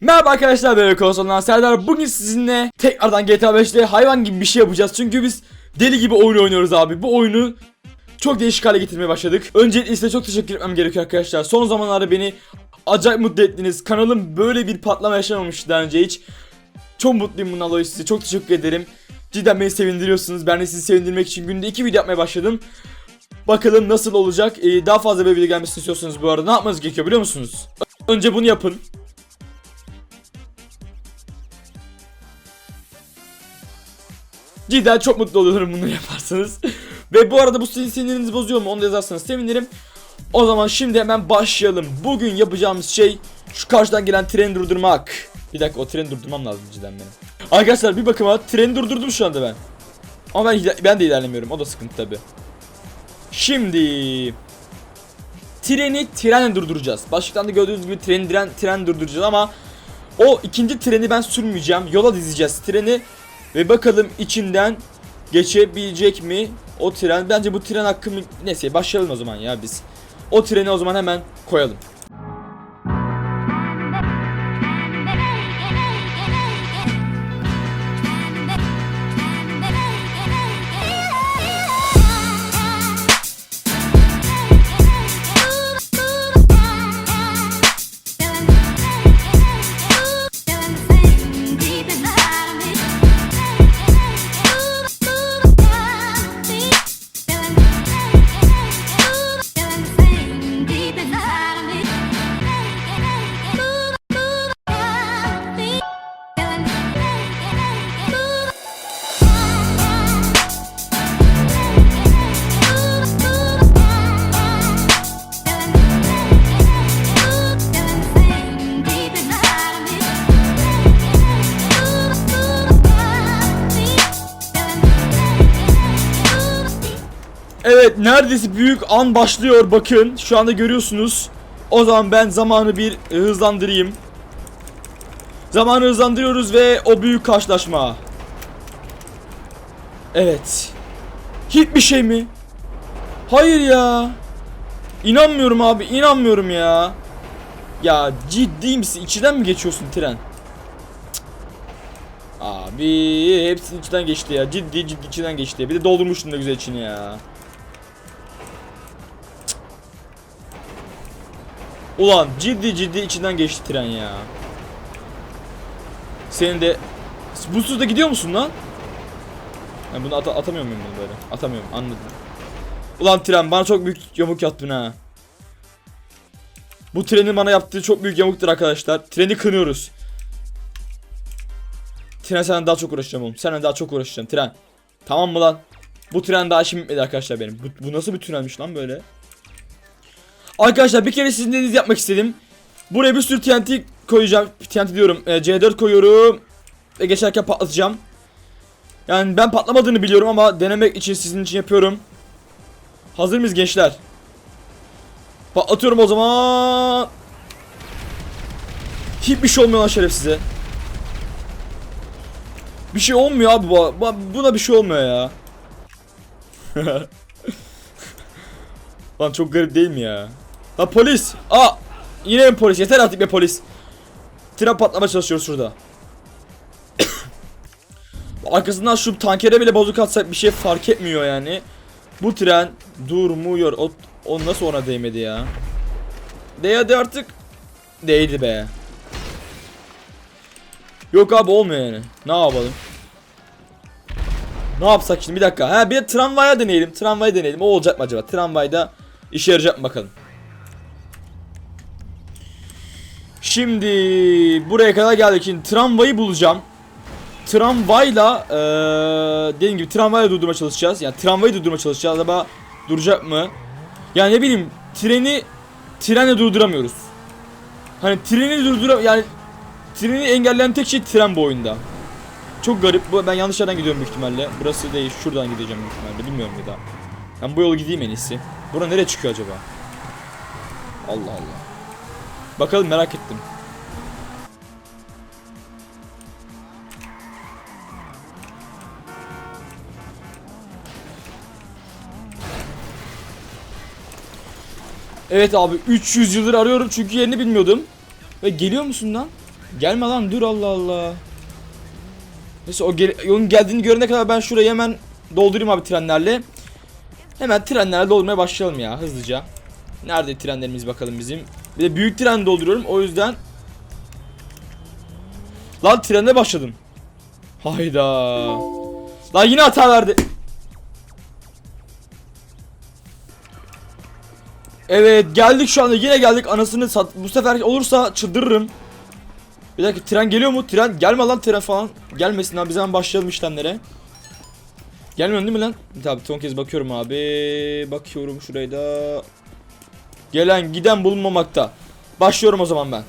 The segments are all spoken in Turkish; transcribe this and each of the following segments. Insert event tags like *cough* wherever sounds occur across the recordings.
Merhaba arkadaşlar ben Konsoldan Serdar. Bugün sizinle tekrardan GTA 5'te hayvan gibi bir şey yapacağız. Çünkü biz deli gibi oyun oynuyoruz abi. Bu oyunu çok değişik hale getirmeye başladık. Öncelikle size çok teşekkür etmem gerekiyor arkadaşlar. Son zamanlarda beni acayip mutlu ettiniz. Kanalım böyle bir patlama yaşamamıştı daha önce hiç. Çok mutluyum bundan dolayı size. Çok teşekkür ederim. Cidden beni sevindiriyorsunuz. Ben de sizi sevindirmek için günde iki video yapmaya başladım. Bakalım nasıl olacak? Ee, Daha fazla böyle video gelmesini istiyorsanız bu arada ne yapmanız gerekiyor biliyor musunuz? Önce bunu yapın Cidden çok mutlu olurum bunu *laughs* yaparsanız. Ve bu arada bu sizin sinirinizi bozuyor mu onu yazarsanız sevinirim. O zaman şimdi hemen başlayalım. Bugün yapacağımız şey şu karşıdan gelen treni durdurmak. Bir dakika o treni durdurmam lazım cidden benim. Arkadaşlar bir bakıma treni durdurdum şu anda ben. Ama ben, ben de ilerlemiyorum o da sıkıntı tabi. Şimdi treni trenle durduracağız. Başlıktan da gördüğünüz gibi treni tren, tren durduracağız ama o ikinci treni ben sürmeyeceğim. Yola dizeceğiz treni ve bakalım içinden geçebilecek mi o tren? Bence bu tren hakkı mı- neyse başlayalım o zaman ya biz. O treni o zaman hemen koyalım. Evet neredeyse büyük an başlıyor bakın şu anda görüyorsunuz. O zaman ben zamanı bir hızlandırayım. Zamanı hızlandırıyoruz ve o büyük karşılaşma. Evet. Hiçbir şey mi? Hayır ya. İnanmıyorum abi inanmıyorum ya. Ya ciddi misin? İçinden mi geçiyorsun tren? Cık. Abi hepsinin içinden geçti ya. Ciddi ciddi içinden geçti ya. Bir de doldurmuştun da güzel içini ya. Ulan ciddi ciddi içinden geçti tren ya. Senin de bu sözde gidiyor musun lan? Ben bunu ata- atamıyor muyum bunu böyle? Atamıyorum anladım. Ulan tren bana çok büyük yamuk yaptın ha. Bu trenin bana yaptığı çok büyük yamuktur arkadaşlar. Treni kınıyoruz. Tren senden daha çok uğraşacağım oğlum. Senden daha çok uğraşacağım tren. Tamam mı lan? Bu tren daha şimdi bitmedi arkadaşlar benim. Bu, bu nasıl bir trenmiş lan böyle? Arkadaşlar bir kere sizin dediğinizi yapmak istedim. Buraya bir sürü TNT koyacağım. TNT diyorum. e, C4 koyuyorum. Ve geçerken patlatacağım. Yani ben patlamadığını biliyorum ama denemek için sizin için yapıyorum. Hazır mıyız gençler? Patlatıyorum o zaman. Hiçbir şey olmuyor lan şerefsize. Bir şey olmuyor abi bu- buna bir şey olmuyor ya. *laughs* Lan çok garip değil mi ya? La polis! Aa! Yine mi polis? Yeter artık be polis. Tren patlama çalışıyoruz şurada. *coughs* Arkasından şu tankere bile bozuk atsak bir şey fark etmiyor yani. Bu tren durmuyor. O, o nasıl ona değmedi ya? Değdi artık. Değdi be. Yok abi olmuyor yani. Ne yapalım? Ne yapsak şimdi bir dakika. Ha bir de tramvaya deneyelim. Tramvaya deneyelim. O olacak mı acaba? Tramvayda işe yarayacak mı bakalım. Şimdi buraya kadar geldik. Şimdi tramvayı bulacağım. Tramvayla eee dediğim gibi tramvayla durdurma çalışacağız. Yani tramvayı durdurma çalışacağız. Acaba duracak mı? Yani ne bileyim treni trenle durduramıyoruz. Hani treni durduram yani treni engelleyen tek şey tren bu oyunda. Çok garip. Ben yanlış yerden gidiyorum büyük ihtimalle. Burası değil. Şuradan gideceğim büyük ihtimalle. Bilmiyorum ya da. Ben bu yolu gideyim en iyisi. Bura nereye çıkıyor acaba? Allah Allah. Bakalım merak ettim. Evet abi 300 yıldır arıyorum çünkü yerini bilmiyordum. Ve geliyor musun lan? Gelme lan dur Allah Allah. Neyse o gel onun geldiğini görene kadar ben şurayı hemen doldurayım abi trenlerle. Hemen trenlerle doldurmaya başlayalım ya hızlıca. Nerede trenlerimiz bakalım bizim. Bir de büyük tren dolduruyorum o yüzden. Lan trende başladım. Hayda. Lan yine hata verdi. Evet geldik şu anda yine geldik anasını sat. Bu sefer olursa çıldırırım. Bir dakika tren geliyor mu? Tren gelme lan tren falan. Gelmesin abi biz hemen başlayalım işlemlere. Gelmiyor değil mi lan? Tabi son kez bakıyorum abi. Bakıyorum şurayı da. Gelen giden bulunmamakta. Başlıyorum o zaman ben.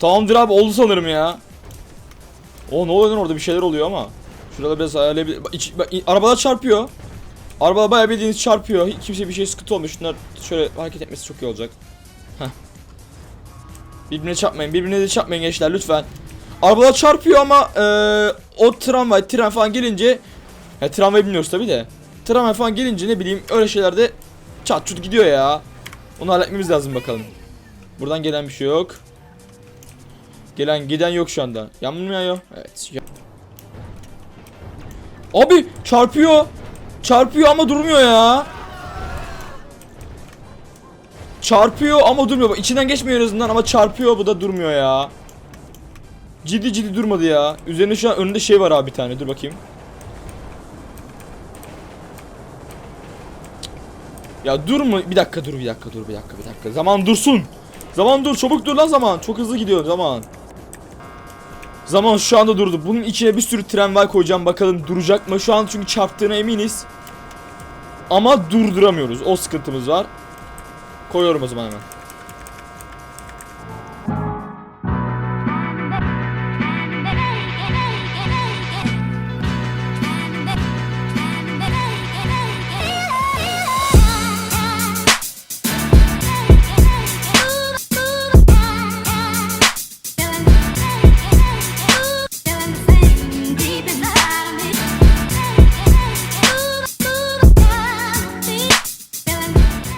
Tamamdır abi oldu sanırım ya. O ne oluyor orada bir şeyler oluyor ama. Şurada biraz ayarlayabilir. Bak, iç- çarpıyor. Arabalar bayağı bildiğiniz çarpıyor. Hiç kimse bir şey sıkıntı olmuyor. Şunlar şöyle hareket etmesi çok iyi olacak. Birbirine çarpmayın. Birbirine de çarpmayın gençler lütfen. Arabalar çarpıyor ama eee, o tramvay, tren falan gelince ya tramvay bilmiyoruz tabi de. Tramvay falan gelince ne bileyim öyle şeylerde çat çut gidiyor ya. Onu halletmemiz lazım bakalım. Buradan gelen bir şey yok. Gelen giden yok şu anda. Yağmur mu? Evet. Abi çarpıyor. Çarpıyor ama durmuyor ya. Çarpıyor ama durmuyor. Bak, içinden geçmiyor azından ama çarpıyor bu da durmuyor ya. Ciddi ciddi durmadı ya. Üzerinde şu an önünde şey var abi bir tane. Dur bakayım. Ya dur mu? Bir dakika dur bir dakika dur bir dakika bir dakika. Zaman dursun. Zaman dur çabuk dur lan zaman. Çok hızlı gidiyor zaman. Zaman şu anda durdu. Bunun içine bir sürü tramvay koyacağım. Bakalım duracak mı? Şu an çünkü çarptığına eminiz. Ama durduramıyoruz. O sıkıntımız var. Koyuyorum o zaman hemen.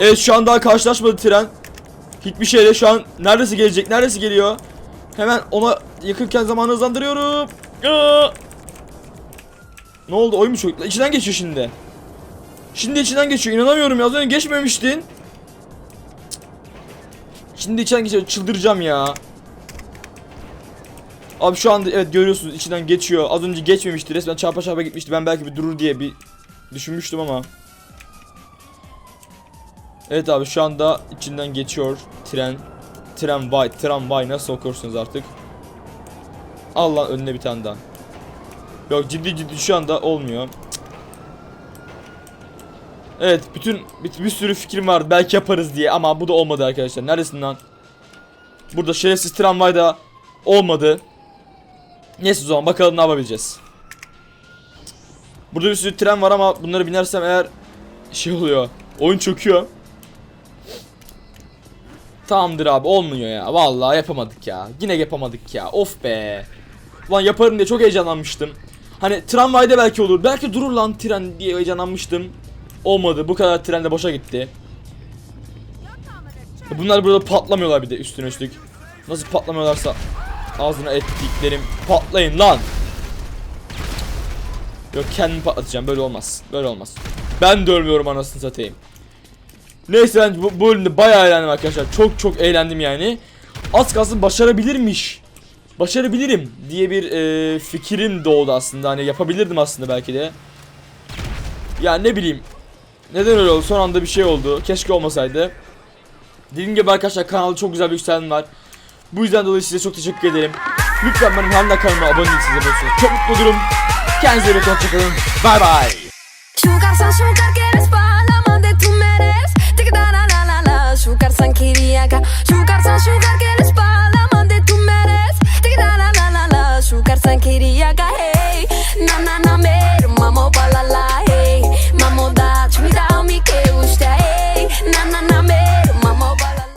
Evet şu an daha karşılaşmadı tren. Hiçbir şeyle şu an neredesi gelecek? Neredesi geliyor? Hemen ona yakınken zamanı hızlandırıyorum. Ne oldu? Oyun mu çok? İçinden geçiyor şimdi. Şimdi içinden geçiyor. İnanamıyorum ya. Az önce geçmemiştin. Şimdi içinden geçiyor. Çıldıracağım ya. Abi şu anda evet görüyorsunuz içinden geçiyor. Az önce geçmemişti. Resmen çarpa çarpa gitmişti. Ben belki bir durur diye bir düşünmüştüm ama. Evet abi şu anda içinden geçiyor tren. Tramvay, tramvay nasıl okursunuz artık. Allah önüne bir tane daha. Yok ciddi ciddi şu anda olmuyor. Evet bütün bir, bir sürü fikrim vardı belki yaparız diye ama bu da olmadı arkadaşlar. Neresin lan? Burada şerefsiz tramvay da olmadı. Neyse o zaman bakalım ne yapabileceğiz. Burada bir sürü tren var ama bunları binersem eğer şey oluyor. Oyun çöküyor. Tamamdır abi olmuyor ya. Vallahi yapamadık ya. Yine yapamadık ya. Of be. Ulan yaparım diye çok heyecanlanmıştım. Hani tramvayda belki olur. Belki durur lan tren diye heyecanlanmıştım. Olmadı. Bu kadar tren de boşa gitti. Bunlar burada patlamıyorlar bir de üstüne üstlük. Nasıl patlamıyorlarsa ağzına ettiklerim patlayın lan. Yok kendimi patlatacağım. Böyle olmaz. Böyle olmaz. Ben de ölmüyorum anasını satayım. Neyse ben bu, bölümde bayağı eğlendim arkadaşlar. Çok çok eğlendim yani. az kalsın başarabilirmiş. Başarabilirim diye bir e, fikrim doğdu aslında. Hani yapabilirdim aslında belki de. Ya ne bileyim. Neden öyle oldu? Son anda bir şey oldu. Keşke olmasaydı. Dediğim gibi arkadaşlar kanalda çok güzel bir yükselme var. Bu yüzden dolayı size çok teşekkür ederim. Lütfen benim hala kanalıma abone olun. Çok mutlu olurum. Kendinize iyi bakın. Hoşçakalın. Bay bay. Amante tú me eres Tic da la la la la Sugar san